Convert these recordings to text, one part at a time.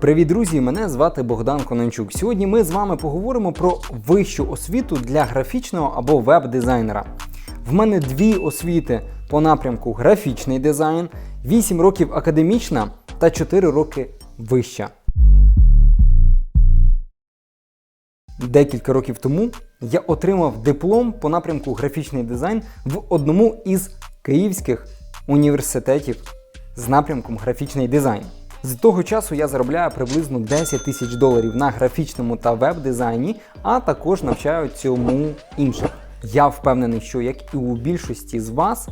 Привіт, друзі! Мене звати Богдан Конончук. Сьогодні ми з вами поговоримо про вищу освіту для графічного або веб-дизайнера. В мене дві освіти по напрямку графічний дизайн, 8 років академічна та 4 роки вища. Декілька років тому я отримав диплом по напрямку графічний дизайн в одному із київських університетів з напрямком графічний дизайн. З того часу я заробляю приблизно 10 тисяч доларів на графічному та веб-дизайні, а також навчаю цьому інших. Я впевнений, що як і у більшості з вас,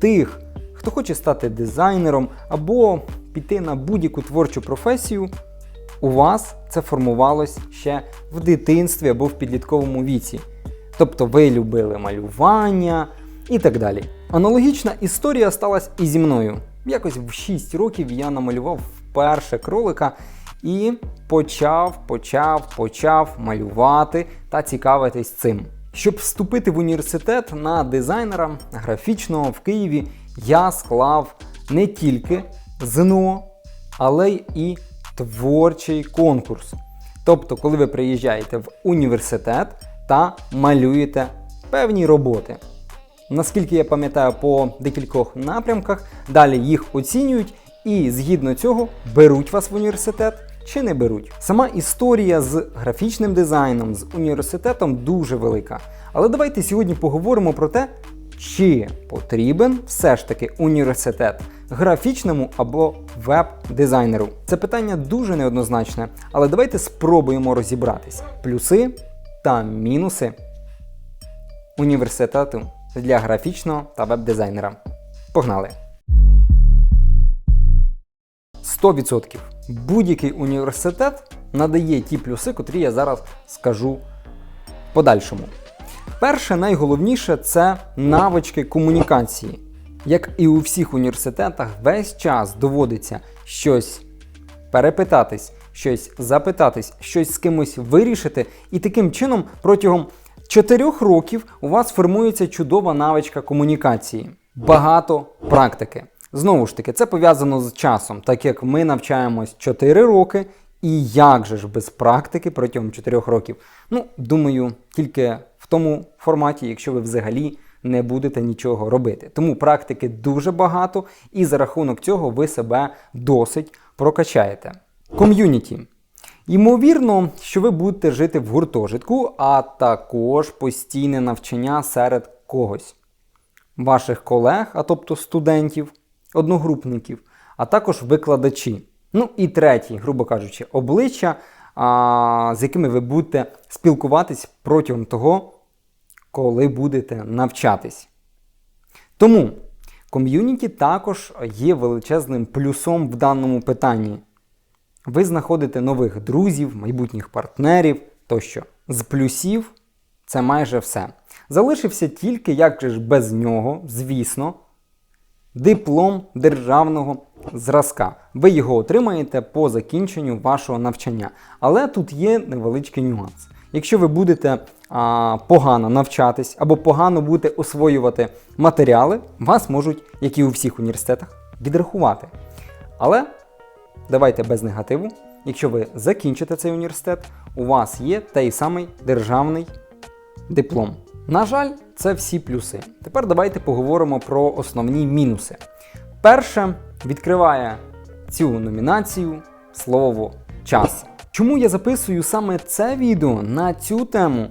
тих, хто хоче стати дизайнером або піти на будь-яку творчу професію, у вас це формувалось ще в дитинстві або в підлітковому віці. Тобто ви любили малювання і так далі. Аналогічна історія сталася і зі мною. Якось в 6 років я намалював вперше кролика і почав, почав, почав малювати та цікавитись цим. Щоб вступити в університет на дизайнера графічного в Києві, я склав не тільки ЗНО, але й і творчий конкурс. Тобто, коли ви приїжджаєте в університет та малюєте певні роботи. Наскільки я пам'ятаю, по декількох напрямках далі їх оцінюють і згідно цього беруть вас в університет чи не беруть. Сама історія з графічним дизайном, з університетом дуже велика. Але давайте сьогодні поговоримо про те, чи потрібен все ж таки університет графічному або веб-дизайнеру. Це питання дуже неоднозначне, але давайте спробуємо розібратися. Плюси та мінуси університету для графічного та веб-дизайнера. Погнали! 100%. Будь-який університет надає ті плюси, котрі я зараз скажу подальшому. Перше, найголовніше це навички комунікації. Як і у всіх університетах, весь час доводиться щось перепитатись, щось запитатись, щось з кимось вирішити, і таким чином протягом 4 років у вас формується чудова навичка комунікації. Багато практики. Знову ж таки, це пов'язано з часом, так як ми навчаємось 4 роки, і як же ж без практики протягом 4 років? Ну, думаю, тільки в тому форматі, якщо ви взагалі не будете нічого робити. Тому практики дуже багато, і за рахунок цього ви себе досить прокачаєте. Ком'юніті. Ймовірно, що ви будете жити в гуртожитку, а також постійне навчання серед когось, ваших колег, а тобто студентів, одногрупників, а також викладачі. Ну і третій, грубо кажучи, обличчя, а, з якими ви будете спілкуватись протягом того, коли будете навчатись. Тому ком'юніті також є величезним плюсом в даному питанні. Ви знаходите нових друзів, майбутніх партнерів тощо. З плюсів це майже все. Залишився тільки, як же ж без нього, звісно, диплом державного зразка. Ви його отримаєте по закінченню вашого навчання. Але тут є невеличкий нюанс. Якщо ви будете а, погано навчатись або погано будете освоювати матеріали, вас можуть, як і у всіх університетах, відрахувати. Але давайте без негативу. Якщо ви закінчите цей університет, у вас є той самий державний диплом. На жаль, це всі плюси. Тепер давайте поговоримо про основні мінуси. Перше відкриває цю номінацію слово час. Чому я записую саме це відео на цю тему?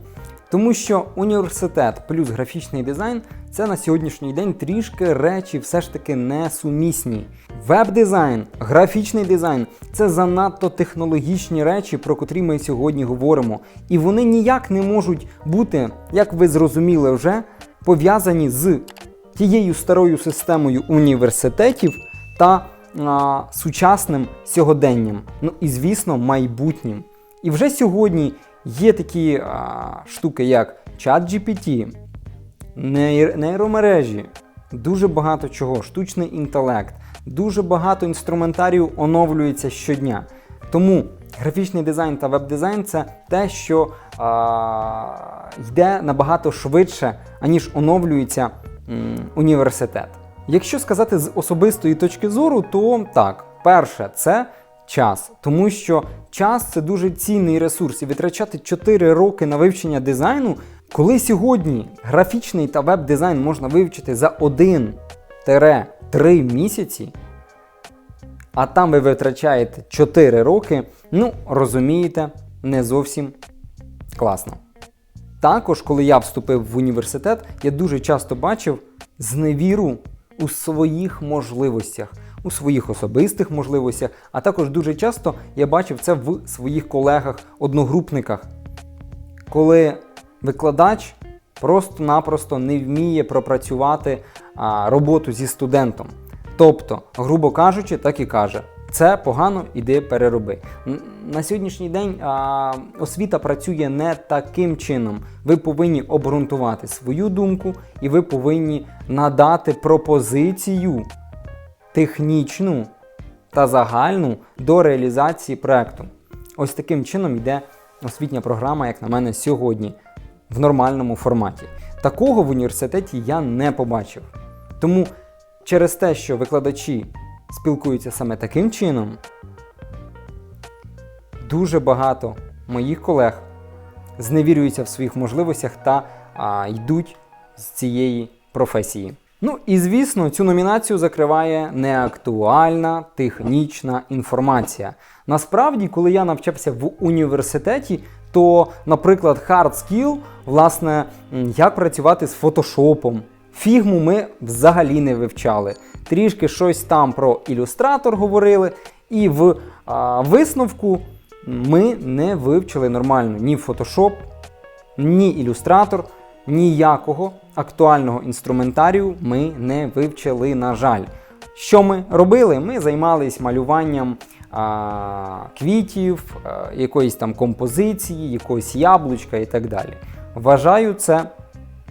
Тому що університет плюс графічний дизайн це на сьогоднішній день трішки речі все ж таки несумісні. Веб-дизайн, графічний дизайн це занадто технологічні речі, про котрі ми сьогодні говоримо. І вони ніяк не можуть бути, як ви зрозуміли вже, пов'язані з тією старою системою університетів та а, сучасним сьогоденням. Ну і звісно, майбутнім. І вже сьогодні є такі а, штуки, як ChatGPT, нейромережі, дуже багато чого, штучний інтелект, дуже багато інструментарію оновлюється щодня. Тому графічний дизайн та веб-дизайн це те, що а, йде набагато швидше, аніж оновлюється м, університет. Якщо сказати з особистої точки зору, то так, перше, це час, тому що час це дуже цінний ресурс, і витрачати 4 роки на вивчення дизайну, коли сьогодні графічний та веб-дизайн можна вивчити за 1-3 місяці, а там ви витрачаєте 4 роки, ну розумієте, не зовсім класно. Також, коли я вступив в університет, я дуже часто бачив зневіру у своїх можливостях, у своїх особистих можливостях, а також дуже часто я бачив це в своїх колегах-одногрупниках, коли викладач просто-напросто не вміє пропрацювати а, роботу зі студентом. Тобто, грубо кажучи, так і каже. Це погано, іди перероби. На сьогоднішній день а, освіта працює не таким чином. Ви повинні обґрунтувати свою думку, і ви повинні надати пропозицію технічну та загальну до реалізації проекту. Ось таким чином йде освітня програма, як на мене, сьогодні в нормальному форматі. Такого в університеті я не побачив. Тому через те, що викладачі спілкуються саме таким чином, дуже багато моїх колег зневірюються в своїх можливостях та а, йдуть з цієї професії. Ну і звісно, цю номінацію закриває неактуальна технічна інформація. Насправді, коли я навчався в університеті, то, наприклад, hard skill, власне, як працювати з фотошопом. Фігму ми взагалі не вивчали. Трішки щось там про ілюстратор говорили, і в а, висновку ми не вивчили нормально ні Photoshop, ні ілюстратор, ніякого актуального інструментарію ми не вивчили, на жаль. Що ми робили? Ми займались малюванням а, квітів, а, якоїсь там композиції, якогось яблучка і так далі. Вважаю, це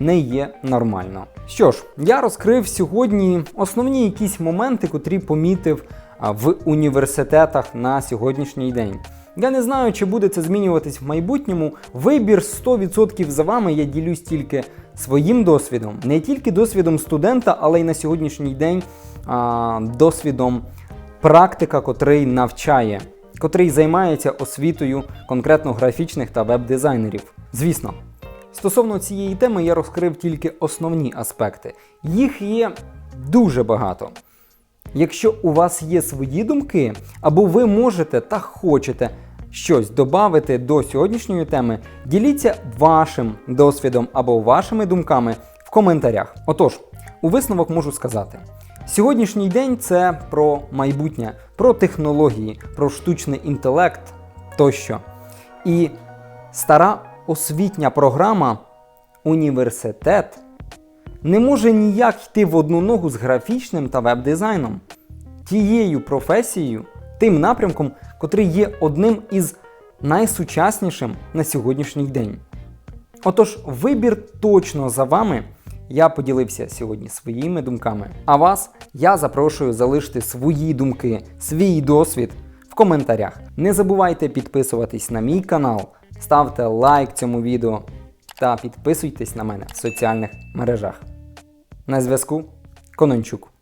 не є нормально. Що ж, я розкрив сьогодні основні якісь моменти, котрі помітив в університетах на сьогоднішній день. Я не знаю, чи буде це змінюватись в майбутньому. Вибір 100% за вами. Я ділюсь тільки своїм досвідом, не тільки досвідом студента, але й на сьогоднішній день а, досвідом практика, котрий навчає, котрий займається освітою конкретно графічних та веб-дизайнерів. Звісно, стосовно цієї теми я розкрив тільки основні аспекти. Їх є дуже багато. Якщо у вас є свої думки, або ви можете та хочете щось додати до сьогоднішньої теми, діліться вашим досвідом або вашими думками в коментарях. Отож, у висновок можу сказати: сьогоднішній день це про майбутнє, про технології, про штучний інтелект тощо. І стара освітня програма університет не може ніяк йти в одну ногу з графічним та веб-дизайном, тією професією, тим напрямком, котрий є одним із найсучаснішим на сьогоднішній день. Отож, вибір точно за вами. Я поділився сьогодні своїми думками. А вас я запрошую залишити свої думки, свій досвід в коментарях. Не забувайте підписуватись на мій канал, ставте лайк цьому відео та підписуйтесь на мене в соціальних мережах. На зв'язку Конончук.